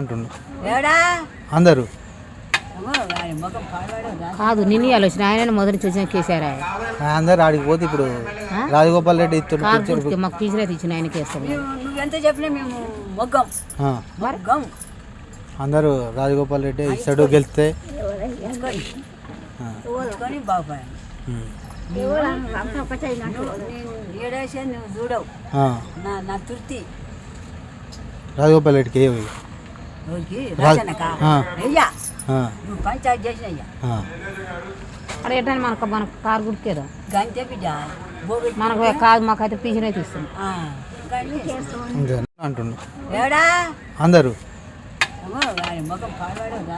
అంటుండు. ఏడా? అందరూ. కాదు. నిన్ను ఆలోచన. ఆయన మొదటి చూసిన కేసీఆర్ ఆయన. అందరు ఆడికి పోతే ఇప్పుడు రాజగోపాల్ రెడ్డి గుర్తుకి మాకు టీచర్ అయితే ఇచ్చిన వేస్తాం నువ్వు నువ్వెంత చెప్పినా మేము మొగ్గం. మొగ్గం. అందరూ రాజగోపాల్ రెడ్డి ఇస్తాడు గెలిస్తే. రాజగోపాల్ రెడ్డికి నువ్వు పంచాయతీ ఎట్లా మనకు మనకు కారు బిడ్డ బోగెట్ మనకు కాదు మాకైతే టీచర్ అయితే అంటుండు. అందరూ.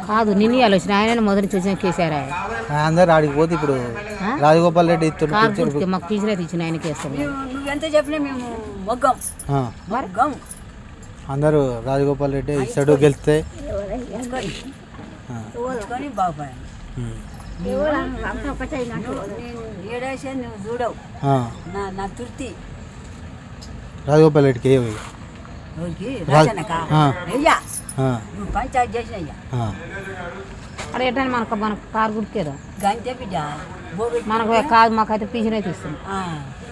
కాదు నిన్ను ఆలోచన ఆయన మొదటి చూసిన కేసీఆర్ ఆయన. అందరు ఆడికి పోతే ఇప్పుడు రాజగోపాల్ రెడ్డి గుర్తుకి మాకు టీచర్ అయితే ఇచ్చిన ఆయనకి నువ్వు నువ్వెంత చెప్పినా మేము మొగ్గం. అందరూ రాజగోపాల్ రెడ్డి ఇస్తాడు గెలిస్తే. చూడవు. నా తృప్తి. రాజగోపాల్ రెడ్డికి నువ్వు పంచాయతీ ఎట్లా మనకు మనకు కారు బిడ్డ. బోగెట్ మనకు కాదు మాకైతే ఇస్తాం కానీ